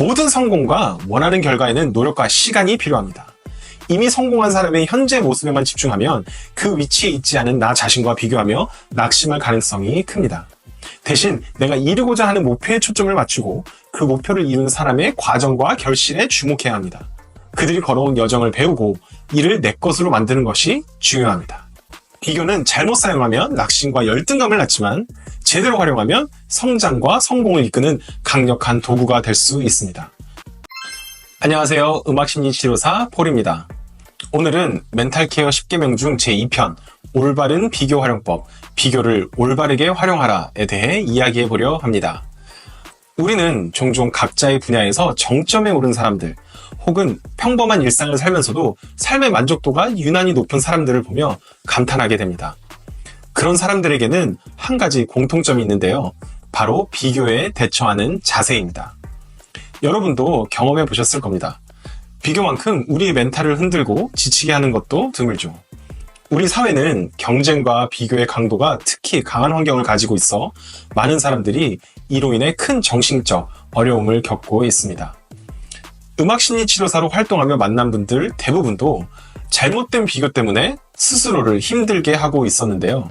모든 성공과 원하는 결과에는 노력과 시간이 필요합니다. 이미 성공한 사람의 현재 모습에만 집중하면 그 위치에 있지 않은 나 자신과 비교하며 낙심할 가능성이 큽니다. 대신 내가 이루고자 하는 목표에 초점을 맞추고 그 목표를 이룬 사람의 과정과 결실에 주목해야 합니다. 그들이 걸어온 여정을 배우고 이를 내 것으로 만드는 것이 중요합니다. 비교는 잘못 사용하면 낙심과 열등감을 낳지만 제대로 활용하면 성장과 성공을 이끄는 강력한 도구가 될 수 있습니다. 안녕하세요. 음악심리치료사 폴입니다. 오늘은 멘탈케어 10개명 중 제2편 올바른 비교 활용법, 비교를 올바르게 활용하라에 대해 이야기해 보려 합니다. 우리는 종종 각자의 분야에서 정점에 오른 사람들, 혹은 평범한 일상을 살면서도 삶의 만족도가 유난히 높은 사람들을 보며 감탄하게 됩니다. 그런 사람들에게는 한 가지 공통점이 있는데요. 바로 비교에 대처하는 자세입니다. 여러분도 경험해 보셨을 겁니다. 비교만큼 우리의 멘탈을 흔들고 지치게 하는 것도 드물죠. 우리 사회는 경쟁과 비교의 강도가 특히 강한 환경을 가지고 있어 많은 사람들이 이로 인해 큰 정신적 어려움을 겪고 있습니다. 음악 심리 치료사로 활동하며 만난 분들 대부분도 잘못된 비교 때문에 스스로를 힘들게 하고 있었는데요.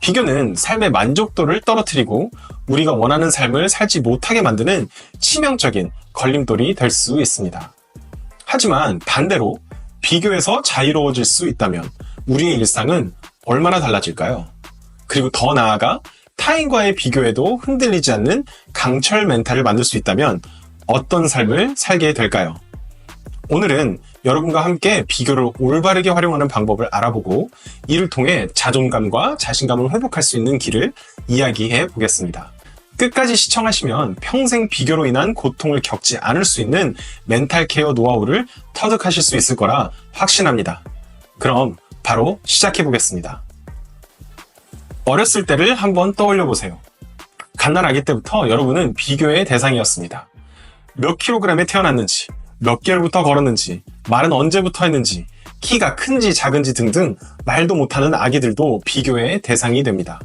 비교는 삶의 만족도를 떨어뜨리고 우리가 원하는 삶을 살지 못하게 만드는 치명적인 걸림돌이 될 수 있습니다. 하지만 반대로 비교에서 자유로워질 수 있다면 우리의 일상은 얼마나 달라질까요? 그리고 더 나아가 타인과의 비교에도 흔들리지 않는 강철 멘탈을 만들 수 있다면 어떤 삶을 살게 될까요? 오늘은 여러분과 함께 비교를 올바르게 활용하는 방법을 알아보고 이를 통해 자존감과 자신감을 회복할 수 있는 길을 이야기해 보겠습니다. 끝까지 시청하시면 평생 비교로 인한 고통을 겪지 않을 수 있는 멘탈 케어 노하우를 터득하실 수 있을 거라 확신합니다. 그럼 바로 시작해 보겠습니다. 어렸을 때를 한번 떠올려 보세요. 갓난 아기 때부터 여러분은 비교의 대상이었습니다. 몇 킬로그램에 태어났는지, 몇 개월부터 걸었는지, 말은 언제부터 했는지, 키가 큰지 작은지 등등 말도 못하는 아기들도 비교의 대상이 됩니다.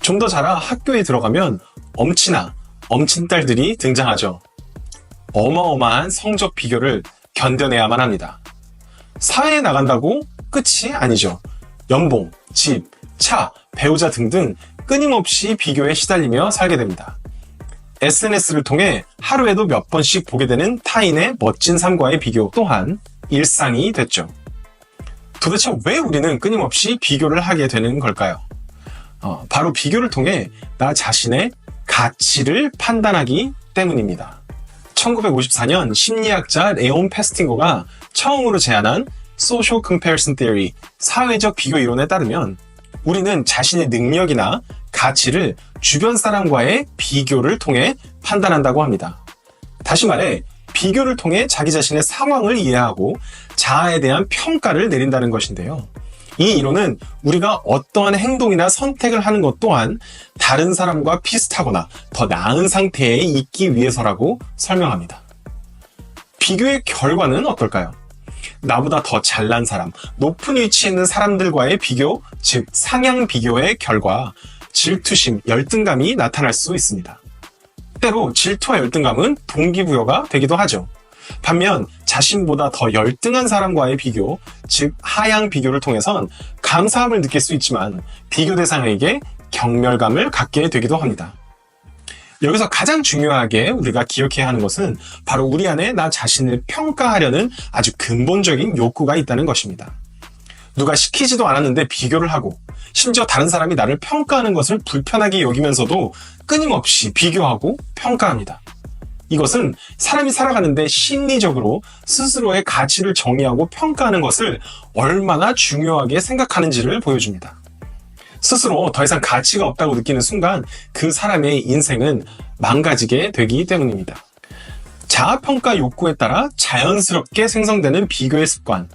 좀 더 자라 학교에 들어가면 엄친아, 엄친딸들이 등장하죠. 어마어마한 성적 비교를 견뎌내야만 합니다. 사회에 나간다고 끝이 아니죠. 연봉, 집, 차, 배우자 등등 끊임없이 비교에 시달리며 살게 됩니다. SNS를 통해 하루에도 몇 번씩 보게 되는 타인의 멋진 삶과의 비교 또한 일상이 됐죠. 도대체 왜 우리는 끊임없이 비교를 하게 되는 걸까요? 어, 바로 비교를 통해 나 자신의 가치를 판단하기 때문입니다. 1954년 심리학자 레온 페스팅거가 처음으로 제안한 Social Comparison Theory, 사회적 비교 이론에 따르면 우리는 자신의 능력이나 가치를 주변 사람과의 비교를 통해 판단한다고 합니다. 다시 말해, 비교를 통해 자기 자신의 상황을 이해하고 자아에 대한 평가를 내린다는 것인데요. 이 이론은 우리가 어떠한 행동이나 선택을 하는 것 또한 다른 사람과 비슷하거나 더 나은 상태에 있기 위해서라고 설명합니다. 비교의 결과는 어떨까요? 나보다 더 잘난 사람, 높은 위치에 있는 사람들과의 비교, 즉 상향 비교의 결과 질투심, 열등감이 나타날 수 있습니다. 때로 질투와 열등감은 동기부여가 되기도 하죠. 반면 자신보다 더 열등한 사람과의 비교, 즉 하향 비교를 통해선 감사함을 느낄 수 있지만 비교 대상에게 경멸감을 갖게 되기도 합니다. 여기서 가장 중요하게 우리가 기억해야 하는 것은 바로 우리 안에 나 자신을 평가하려는 아주 근본적인 욕구가 있다는 것입니다. 누가 시키지도 않았는데 비교를 하고 심지어 다른 사람이 나를 평가하는 것을 불편하게 여기면서도 끊임없이 비교하고 평가합니다. 이것은 사람이 살아가는데 심리적으로 스스로의 가치를 정의하고 평가하는 것을 얼마나 중요하게 생각하는지를 보여줍니다. 스스로 더 이상 가치가 없다고 느끼는 순간 그 사람의 인생은 망가지게 되기 때문입니다. 자아평가 욕구에 따라 자연스럽게 생성되는 비교의 습관.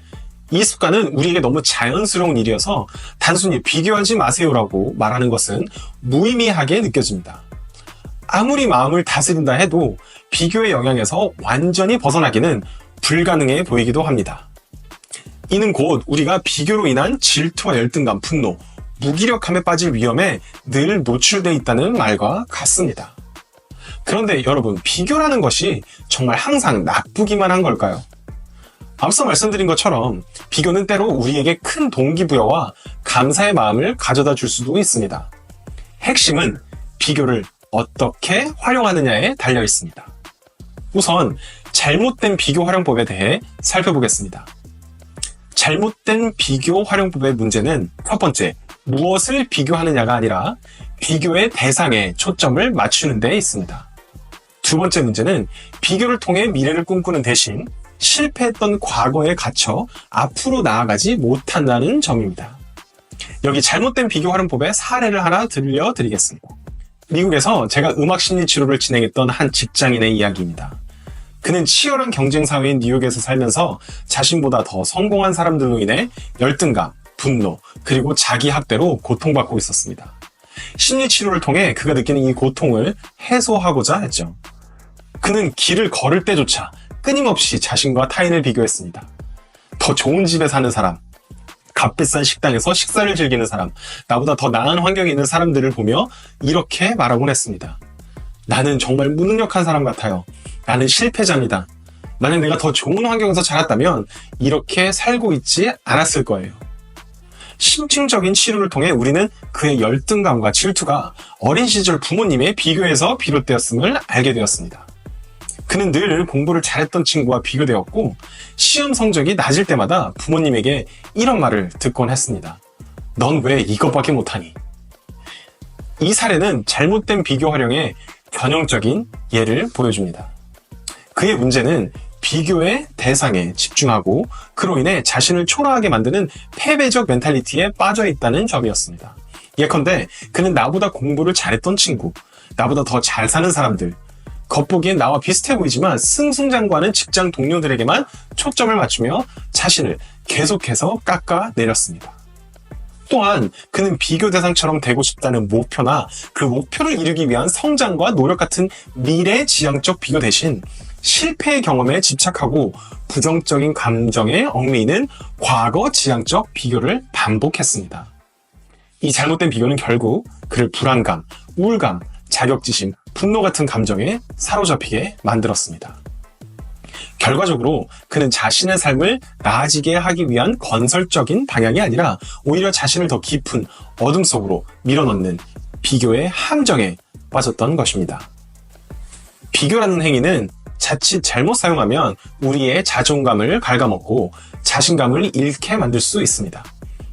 이 습관은 우리에게 너무 자연스러운 일이어서 단순히 비교하지 마세요라고 말하는 것은 무의미하게 느껴집니다. 아무리 마음을 다스린다 해도 비교의 영향에서 완전히 벗어나기는 불가능해 보이기도 합니다. 이는 곧 우리가 비교로 인한 질투와 열등감, 분노, 무기력함에 빠질 위험에 늘 노출돼 있다는 말과 같습니다. 그런데 여러분, 비교라는 것이 정말 항상 나쁘기만 한 걸까요? 앞서 말씀드린 것처럼 비교는 때로 우리에게 큰 동기부여와 감사의 마음을 가져다 줄 수도 있습니다. 핵심은 비교를 어떻게 활용하느냐에 달려 있습니다. 우선 잘못된 비교 활용법에 대해 살펴보겠습니다. 잘못된 비교 활용법의 문제는 첫 번째, 무엇을 비교하느냐가 아니라 비교의 대상에 초점을 맞추는 데 있습니다. 두 번째 문제는 비교를 통해 미래를 꿈꾸는 대신 실패했던 과거에 갇혀 앞으로 나아가지 못한다는 점입니다. 여기 잘못된 비교 활용법의 사례를 하나 들려드리겠습니다. 미국에서 제가 음악 심리 치료를 진행했던 한 직장인의 이야기입니다. 그는 치열한 경쟁 사회인 뉴욕에서 살면서 자신보다 더 성공한 사람들로 인해 열등감, 분노, 그리고 자기 학대로 고통받고 있었습니다. 심리 치료를 통해 그가 느끼는 이 고통을 해소하고자 했죠. 그는 길을 걸을 때조차 끊임없이 자신과 타인을 비교했습니다. 더 좋은 집에 사는 사람, 값비싼 식당에서 식사를 즐기는 사람, 나보다 더 나은 환경에 있는 사람들을 보며 이렇게 말하곤 했습니다. 나는 정말 무능력한 사람 같아요. 나는 실패자입니다. 만약 내가 더 좋은 환경에서 자랐다면 이렇게 살고 있지 않았을 거예요. 심층적인 치료를 통해 우리는 그의 열등감과 질투가 어린 시절 부모님의 비교에서 비롯되었음을 알게 되었습니다. 그는 늘 공부를 잘했던 친구와 비교되었고 시험 성적이 낮을 때마다 부모님에게 이런 말을 듣곤 했습니다. 넌 왜 이것밖에 못하니? 이 사례는 잘못된 비교 활용의 전형적인 예를 보여줍니다. 그의 문제는 비교의 대상에 집중하고 그로 인해 자신을 초라하게 만드는 패배적 멘탈리티에 빠져 있다는 점이었습니다. 예컨대 그는 나보다 공부를 잘했던 친구, 나보다 더 잘 사는 사람들, 겉보기엔 나와 비슷해 보이지만 승승장구하는 직장 동료들에게만 초점을 맞추며 자신을 계속해서 깎아 내렸습니다. 또한 그는 비교 대상처럼 되고 싶다는 목표나 그 목표를 이루기 위한 성장과 노력 같은 미래 지향적 비교 대신 실패의 경험에 집착하고 부정적인 감정에 얽매이는 과거 지향적 비교를 반복했습니다. 이 잘못된 비교는 결국 그를 불안감, 우울감, 자격지심, 분노 같은 감정에 사로잡히게 만들었습니다. 결과적으로 그는 자신의 삶을 나아지게 하기 위한 건설적인 방향이 아니라 오히려 자신을 더 깊은 어둠 속으로 밀어넣는 비교의 함정에 빠졌던 것입니다. 비교라는 행위는 자칫 잘못 사용하면 우리의 자존감을 갉아먹고 자신감을 잃게 만들 수 있습니다.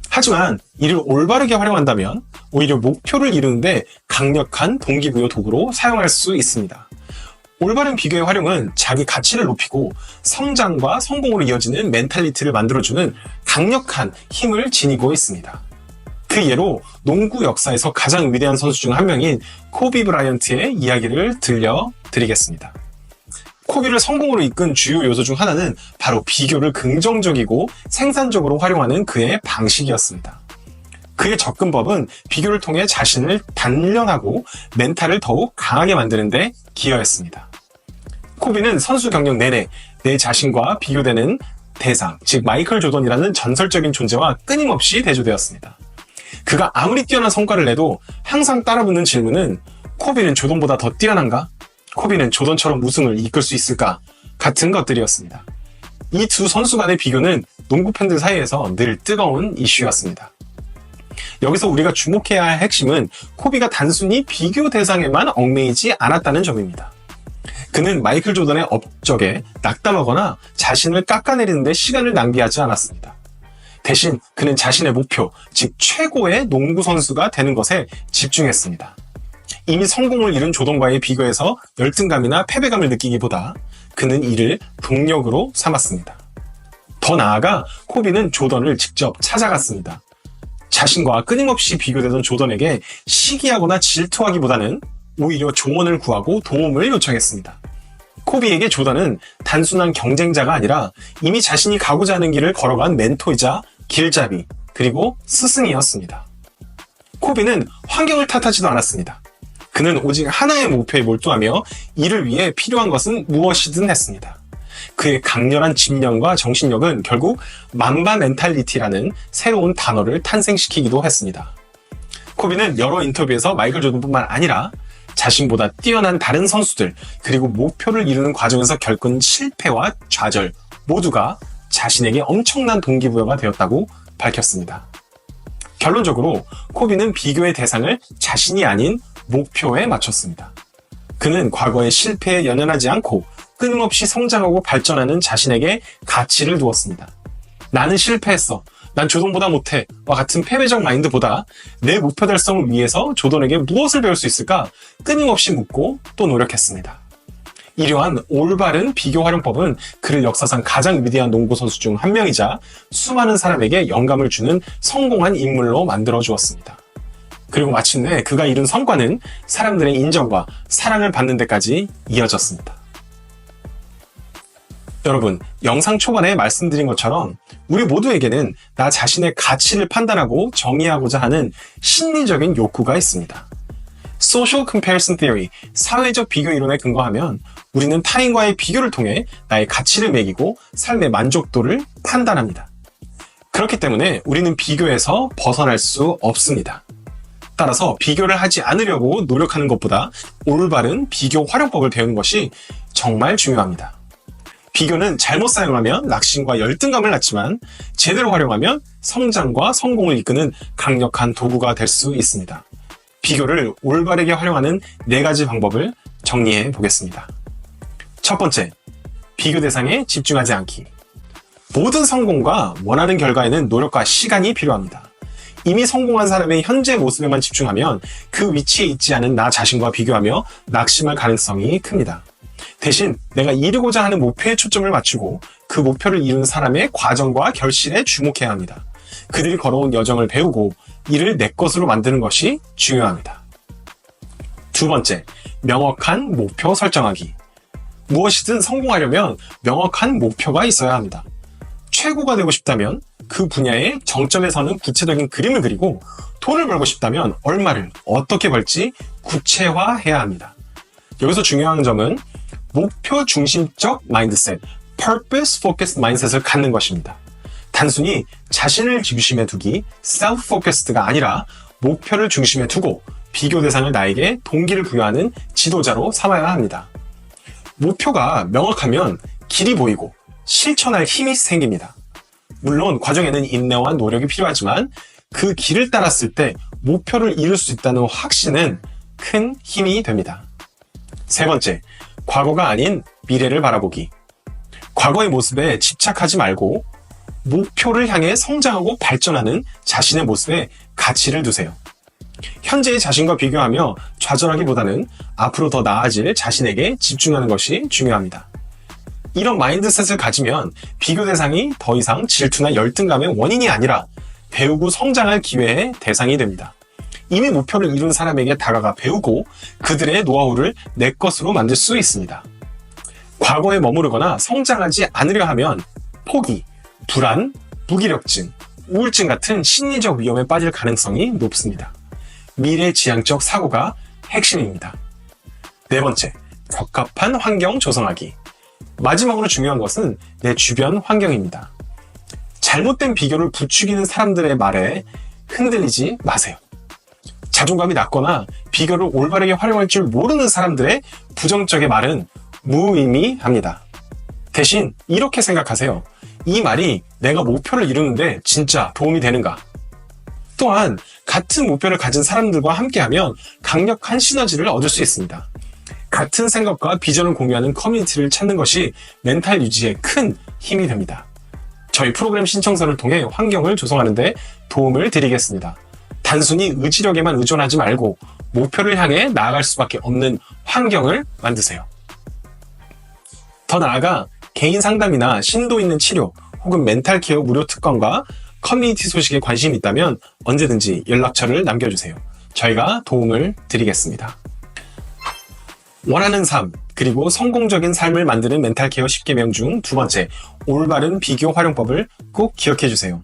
하지만 이를 올바르게 활용한다면 오히려 목표를 이루는데 강력한 동기부여 도구로 사용할 수 있습니다. 올바른 비교의 활용은 자기 가치를 높이고 성장과 성공으로 이어지는 멘탈리티를 만들어주는 강력한 힘을 지니고 있습니다. 그 예로 농구 역사에서 가장 위대한 선수 중 한 명인 코비 브라이언트의 이야기를 들려드리겠습니다. 코비를 성공으로 이끈 주요 요소 중 하나는 바로 비교를 긍정적이고 생산적으로 활용하는 그의 방식이었습니다. 그의 접근법은 비교를 통해 자신을 단련하고 멘탈을 더욱 강하게 만드는데 기여했습니다. 코비는 선수 경력 내내 내 자신과 비교되는 대상, 즉 마이클 조던이라는 전설적인 존재와 끊임없이 대조되었습니다. 그가 아무리 뛰어난 성과를 내도 항상 따라붙는 질문은 코비는 조던보다 더 뛰어난가? 코비는 조던처럼 우승을 이끌 수 있을까? 같은 것들이었습니다. 이 두 선수 간의 비교는 농구 팬들 사이에서 늘 뜨거운 이슈였습니다. 여기서 우리가 주목해야 할 핵심은 코비가 단순히 비교 대상에만 얽매이지 않았다는 점입니다. 그는 마이클 조던의 업적에 낙담하거나 자신을 깎아내리는데 시간을 낭비하지 않았습니다. 대신 그는 자신의 목표, 즉 최고의 농구 선수가 되는 것에 집중했습니다. 이미 성공을 이룬 조던과의 비교에서 열등감이나 패배감을 느끼기보다 그는 이를 동력으로 삼았습니다. 더 나아가 코비는 조던을 직접 찾아갔습니다. 자신과 끊임없이 비교되던 조던에게 시기하거나 질투하기보다는 오히려 조언을 구하고 도움을 요청했습니다. 코비에게 조던은 단순한 경쟁자가 아니라 이미 자신이 가고자 하는 길을 걸어간 멘토이자 길잡이, 그리고 스승이었습니다. 코비는 환경을 탓하지도 않았습니다. 그는 오직 하나의 목표에 몰두하며 이를 위해 필요한 것은 무엇이든 했습니다. 그의 강렬한 집념과 정신력은 결국 만바 멘탈리티라는 새로운 단어를 탄생시키기도 했습니다. 코비는 여러 인터뷰에서 마이클 조던뿐만 아니라 자신보다 뛰어난 다른 선수들, 그리고 목표를 이루는 과정에서 겪은 실패와 좌절 모두가 자신에게 엄청난 동기부여가 되었다고 밝혔습니다. 결론적으로 코비는 비교의 대상을 자신이 아닌 목표에 맞췄습니다. 그는 과거의 실패에 연연하지 않고 끊임없이 성장하고 발전하는 자신에게 가치를 두었습니다. 나는 실패했어. 난 조던보다 못해. 와 같은 패배적 마인드보다 내 목표 달성을 위해서 조던에게 무엇을 배울 수 있을까 끊임없이 묻고 또 노력했습니다. 이러한 올바른 비교 활용법은 그를 역사상 가장 위대한 농구 선수 중 한 명이자 수많은 사람에게 영감을 주는 성공한 인물로 만들어 주었습니다. 그리고 마침내 그가 이룬 성과는 사람들의 인정과 사랑을 받는 데까지 이어졌습니다. 여러분, 영상 초반에 말씀드린 것처럼 우리 모두에게는 나 자신의 가치를 판단하고 정의하고자 하는 심리적인 욕구가 있습니다. Social Comparison Theory, 사회적 비교 이론에 근거하면 우리는 타인과의 비교를 통해 나의 가치를 매기고 삶의 만족도를 판단합니다. 그렇기 때문에 우리는 비교에서 벗어날 수 없습니다. 따라서 비교를 하지 않으려고 노력하는 것보다 올바른 비교 활용법을 배우는 것이 정말 중요합니다. 비교는 잘못 사용하면 낙심과 열등감을 낳지만 제대로 활용하면 성장과 성공을 이끄는 강력한 도구가 될 수 있습니다. 비교를 올바르게 활용하는 네 가지 방법을 정리해 보겠습니다. 첫 번째, 비교 대상에 집중하지 않기. 모든 성공과 원하는 결과에는 노력과 시간이 필요합니다. 이미 성공한 사람의 현재 모습에만 집중하면 그 위치에 있지 않은 나 자신과 비교하며 낙심할 가능성이 큽니다. 대신 내가 이루고자 하는 목표에 초점을 맞추고 그 목표를 이룬 사람의 과정과 결실에 주목해야 합니다. 그들이 걸어온 여정을 배우고 이를 내 것으로 만드는 것이 중요합니다. 두 번째, 명확한 목표 설정하기. 무엇이든 성공하려면 명확한 목표가 있어야 합니다. 최고가 되고 싶다면 그 분야의 정점에 서는 구체적인 그림을 그리고 돈을 벌고 싶다면 얼마를 어떻게 벌지 구체화해야 합니다. 여기서 중요한 점은 목표 중심적 마인드셋, purpose focused mindset을 갖는 것입니다. 단순히 자신을 중심에 두기, self focused가 아니라 목표를 중심에 두고 비교 대상을 나에게 동기를 부여하는 지도자로 삼아야 합니다. 목표가 명확하면 길이 보이고 실천할 힘이 생깁니다. 물론 과정에는 인내와 노력이 필요하지만 그 길을 따랐을 때 목표를 이룰 수 있다는 확신은 큰 힘이 됩니다. 세 번째, 과거가 아닌 미래를 바라보기. 과거의 모습에 집착하지 말고 목표를 향해 성장하고 발전하는 자신의 모습에 가치를 두세요. 현재의 자신과 비교하며 좌절하기보다는 앞으로 더 나아질 자신에게 집중하는 것이 중요합니다. 이런 마인드셋을 가지면 비교 대상이 더 이상 질투나 열등감의 원인이 아니라 배우고 성장할 기회의 대상이 됩니다. 이미 목표를 이룬 사람에게 다가가 배우고 그들의 노하우를 내 것으로 만들 수 있습니다. 과거에 머무르거나 성장하지 않으려 하면 포기, 불안, 무기력증, 우울증 같은 심리적 위험에 빠질 가능성이 높습니다. 미래 지향적 사고가 핵심입니다. 네 번째, 적합한 환경 조성하기. 마지막으로 중요한 것은 내 주변 환경입니다. 잘못된 비교를 부추기는 사람들의 말에 흔들리지 마세요. 자존감이 낮거나 비교를 올바르게 활용할 줄 모르는 사람들의 부정적인 말은 무의미합니다. 대신 이렇게 생각하세요. 이 말이 내가 목표를 이루는데 진짜 도움이 되는가? 또한 같은 목표를 가진 사람들과 함께하면 강력한 시너지를 얻을 수 있습니다. 같은 생각과 비전을 공유하는 커뮤니티를 찾는 것이 멘탈 유지에 큰 힘이 됩니다. 저희 프로그램 신청서를 통해 환경을 조성하는데 도움을 드리겠습니다. 단순히 의지력에만 의존하지 말고 목표를 향해 나아갈 수밖에 없는 환경을 만드세요. 더 나아가 개인 상담이나 심도 있는 치료 혹은 멘탈 케어 무료 특권과 커뮤니티 소식에 관심이 있다면 언제든지 연락처를 남겨주세요. 저희가 도움을 드리겠습니다. 원하는 삶, 그리고 성공적인 삶을 만드는 멘탈 케어 10개명 중 두 번째, 올바른 비교 활용법을 꼭 기억해 주세요.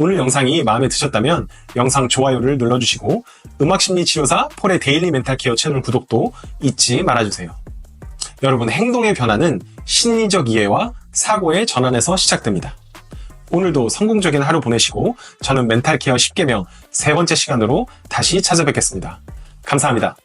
오늘 영상이 마음에 드셨다면 영상 좋아요를 눌러주시고 음악심리치료사 폴의 데일리 멘탈 케어 채널 구독도 잊지 말아주세요. 여러분 행동의 변화는 심리적 이해와 사고의 전환에서 시작됩니다. 오늘도 성공적인 하루 보내시고 저는 멘탈 케어 10개명 세 번째 시간으로 다시 찾아뵙겠습니다. 감사합니다.